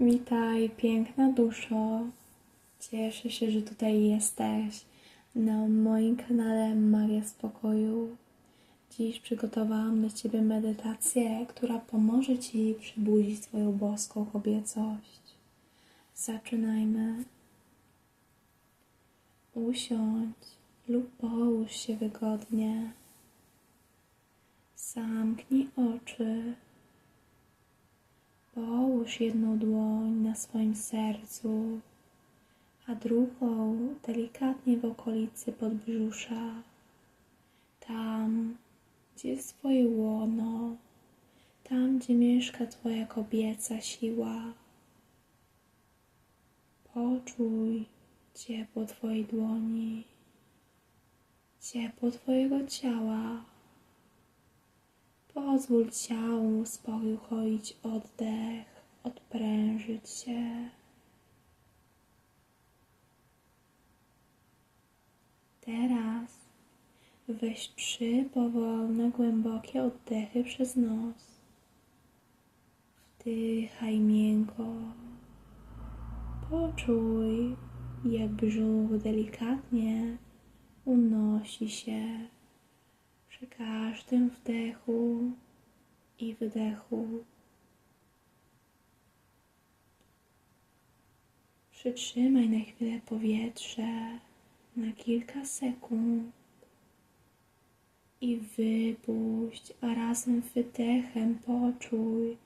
Witaj, piękna duszo. Cieszę się, że tutaj jesteś na moim kanale Magia Spokoju. Dziś przygotowałam dla Ciebie medytację, która pomoże Ci przybudzić Twoją boską kobiecość. Zaczynajmy. Usiądź lub połóż się wygodnie. Zamknij oczy. Połóż jedną dłoń na swoim sercu, a drugą delikatnie w okolicy podbrzusza, tam, gdzie jest Twoje łono, tam, gdzie mieszka Twoja kobieca siła. Poczuj ciepło Twojej dłoni, ciepło Twojego ciała. Pozwól ciału spokoić oddech, odprężyć się. Teraz weź trzy powolne, głębokie oddechy przez nos. Wdychaj miękko. Poczuj, jak brzuch delikatnie unosi się przy każdym wdechu i wydechu. Przytrzymaj na chwilę powietrze na kilka sekund i wypuść, a razem wydechem poczuj,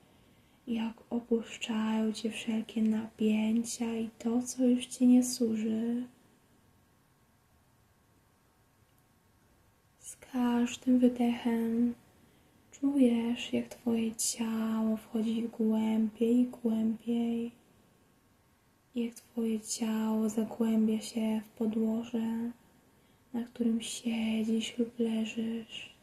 jak opuszczają cię wszelkie napięcia i to, co już ci nie służy. Z każdym wydechem czujesz, jak Twoje ciało wchodzi głębiej i głębiej. Jak Twoje ciało zagłębia się w podłoże, na którym siedzisz lub leżysz.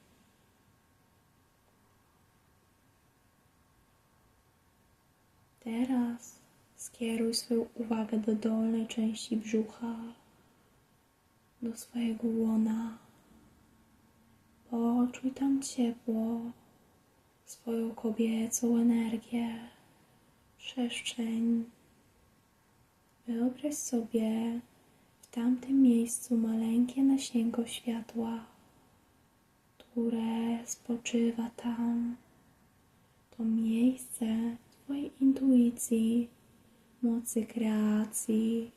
Teraz skieruj swoją uwagę do dolnej części brzucha, do swojego łona. Poczuj tam ciepło, swoją kobiecą energię, przestrzeń. Wyobraź sobie w tamtym miejscu maleńkie nasienko światła, które spoczywa tam. To miejsce Twojej intuicji, mocy kreacji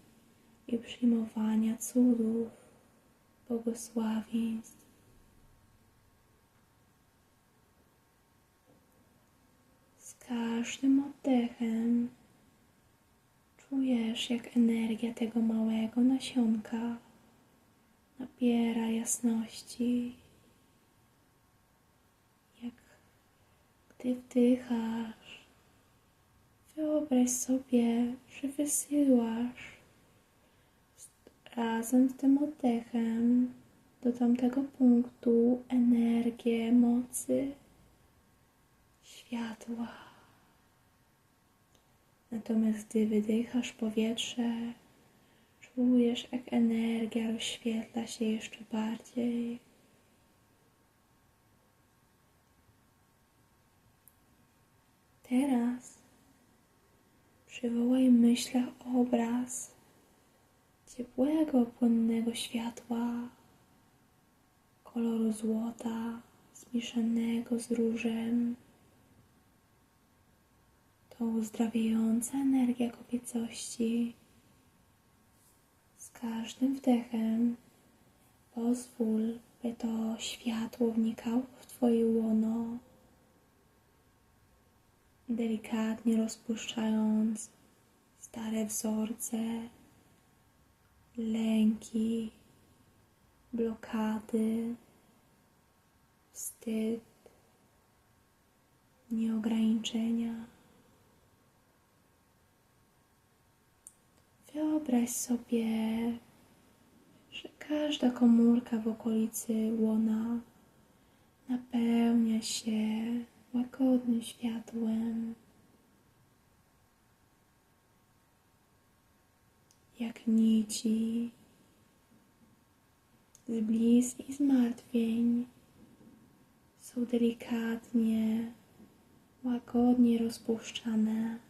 i przyjmowania cudów, błogosławieństw. Z każdym oddechem czujesz, jak energia tego małego nasionka nabiera jasności. Jak gdy wdychasz, wyobraź sobie, że wysyłasz razem z tym oddechem do tamtego punktu energię mocy światła. Natomiast gdy wydychasz powietrze, czujesz, jak energia rozświetla się jeszcze bardziej. Teraz przywołaj w myślach obraz ciepłego, płynnego światła koloru złota zmieszanego z różem. To uzdrawiająca energia kobiecości. Z każdym wdechem pozwól, by to światło wnikało w Twoje łono, delikatnie rozpuszczając stare wzorce, lęki, blokady, wstyd, nieograniczenia. Wyobraź sobie, że każda komórka w okolicy łona napełnia się łagodnym światłem. Jak nici z bliz i zmartwień są delikatnie, łagodnie rozpuszczane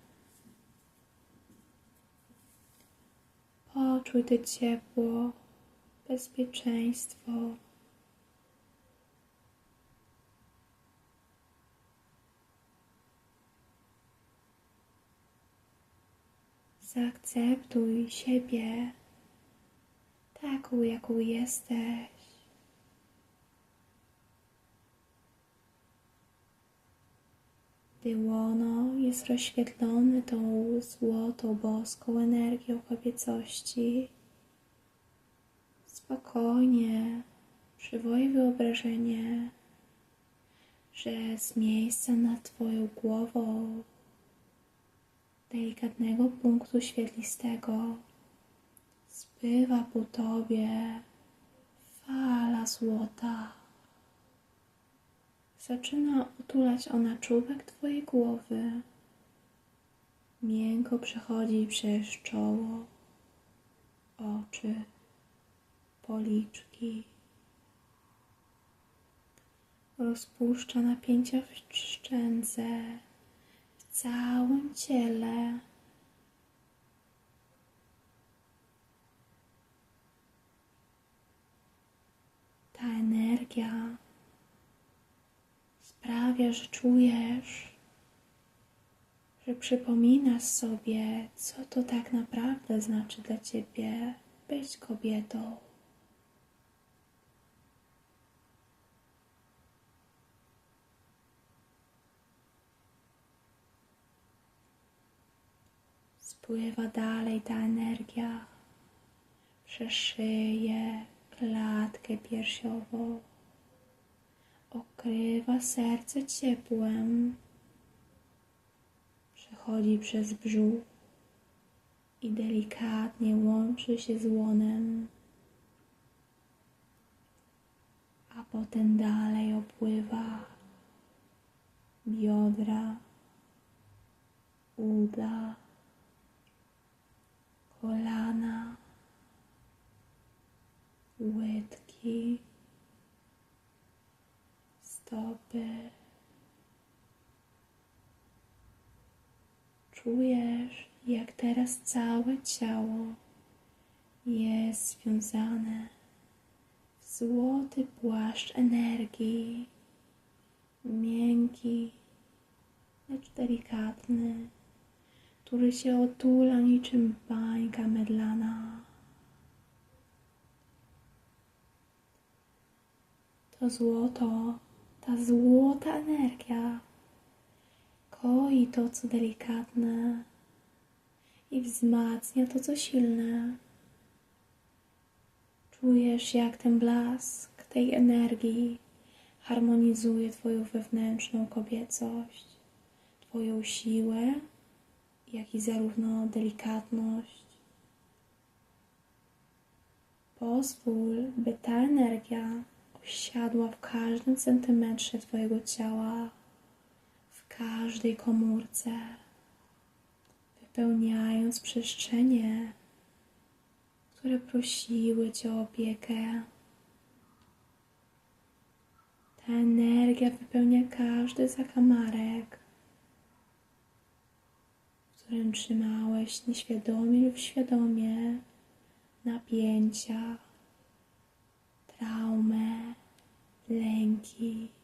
Poczuj to ciepło, bezpieczeństwo. Zaakceptuj siebie taką, jaką jesteś. Gdy łono jest rozświetlone tą złotą, boską energią kobiecości, spokojnie przywołuj wyobrażenie, że z miejsca nad Twoją głową delikatnego punktu świetlistego spływa po Tobie fala złota. Zaczyna otulać ona czubek Twojej głowy. Miękko przechodzi przez czoło, oczy, policzki. Rozpuszcza napięcia w szczęce, w całym ciele. Ta energia sprawia, że czujesz, że przypominasz sobie, co to tak naprawdę znaczy dla ciebie być kobietą. Spływa dalej ta energia przez szyję, klatkę piersiową okrywa serce ciepłem, przechodzi przez brzuch i delikatnie łączy się z łonem, a potem dalej opływa biodra, uda, Czujesz, jak teraz całe ciało jest związane w złoty płaszcz energii, miękki, lecz delikatny, który się otula niczym bańka medlana. To złoto ta złota energia koi to, co delikatne i wzmacnia to, co silne. Czujesz, jak ten blask tej energii harmonizuje Twoją wewnętrzną kobiecość, Twoją siłę, jak i zarówno delikatność. Pozwól, by ta energia siadła w każdym centymetrze Twojego ciała, każdej komórce, wypełniając przestrzenie, które prosiły Cię o opiekę. Ta energia wypełnia każdy zakamarek, w którym trzymałeś nieświadomie lub świadomie napięcia, traumę, lęki.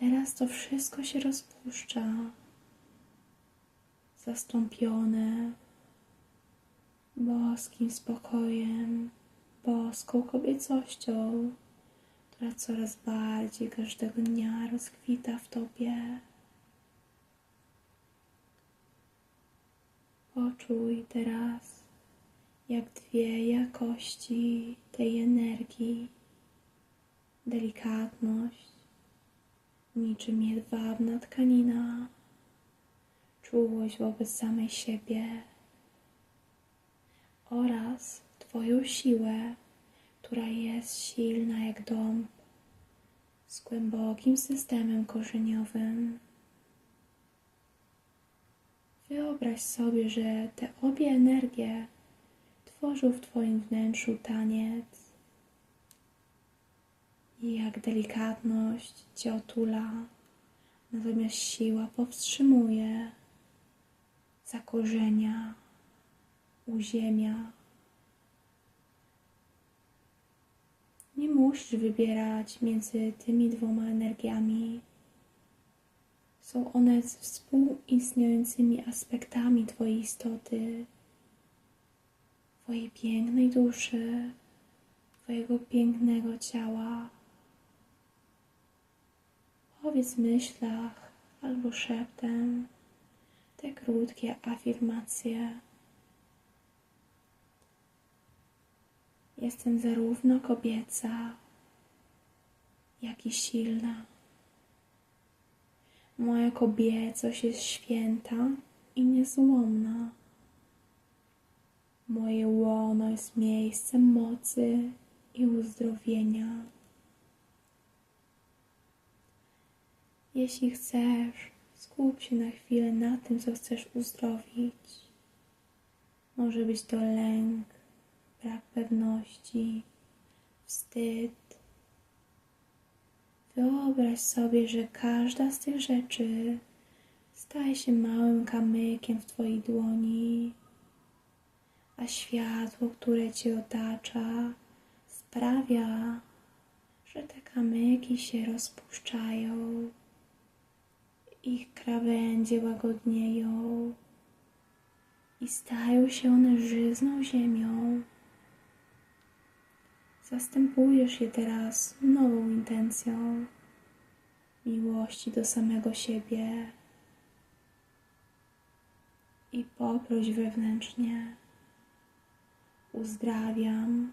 Teraz to wszystko się rozpuszcza, zastąpione boskim spokojem, boską kobiecością, która coraz bardziej każdego dnia rozkwita w Tobie. Poczuj teraz, jak dwie jakości tej energii delikatność, niczym jedwabna tkanina, czułość wobec samej siebie. Oraz Twoją siłę, która jest silna jak dąb, z głębokim systemem korzeniowym. Wyobraź sobie, że te obie energie tworzą w Twoim wnętrzu taniec i jak delikatność cię otula, natomiast siła powstrzymuje, zakorzenia, uziemia. Nie musisz wybierać między tymi dwoma energiami. Są one współistniejącymi aspektami Twojej istoty, Twojej pięknej duszy, Twojego pięknego ciała. Powiedz w myślach albo szeptem te krótkie afirmacje. Jestem zarówno kobieca, jak i silna. Moja kobiecość jest święta i niezłomna. Moje łono jest miejscem mocy i uzdrowienia. Jeśli chcesz, skup się na chwilę na tym, co chcesz uzdrowić. Może być to lęk, brak pewności, wstyd. Wyobraź sobie, że każda z tych rzeczy staje się małym kamykiem w Twojej dłoni, a światło, które Cię otacza, sprawia, że te kamyki się rozpuszczają, ich krawędzie łagodnieją i stają się one żyzną ziemią. Zastępujesz je teraz nową intencją miłości do samego siebie i poproś wewnętrznie. Uzdrawiam,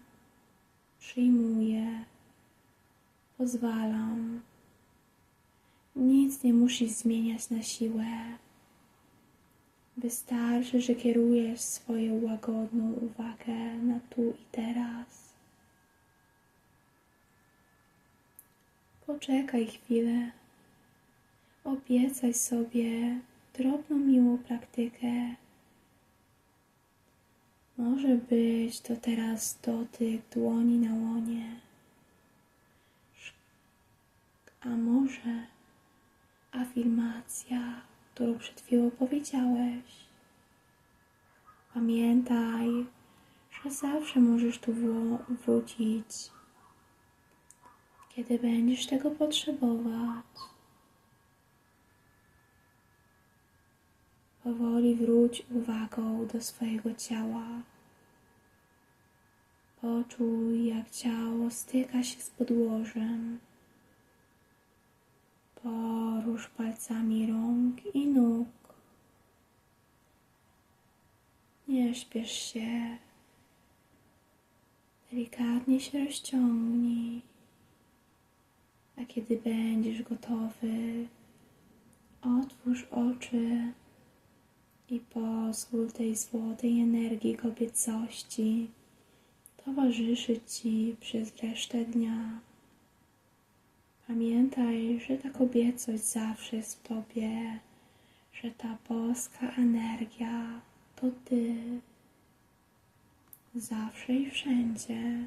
przyjmuję, pozwalam. Nic nie musisz zmieniać na siłę. Wystarczy, że kierujesz swoją łagodną uwagę na tu i teraz. Poczekaj chwilę. Obiecaj sobie drobną, miłą praktykę. Może być to teraz dotyk dłoni na łonie. A może afirmacja, którą przed chwilą powiedziałeś. Pamiętaj, że zawsze możesz tu wrócić, kiedy będziesz tego potrzebować. Powoli wróć uwagą do swojego ciała. Poczuj, jak ciało styka się z podłożem. Porusz palcami rąk i nóg. Nie śpiesz się. Delikatnie się rozciągnij. A kiedy będziesz gotowy, otwórz oczy i pozwól tej złotej energii kobiecości towarzyszyć Ci przez resztę dnia. Pamiętaj, że ta kobiecość zawsze jest w Tobie, że ta boska energia to Ty. Zawsze i wszędzie.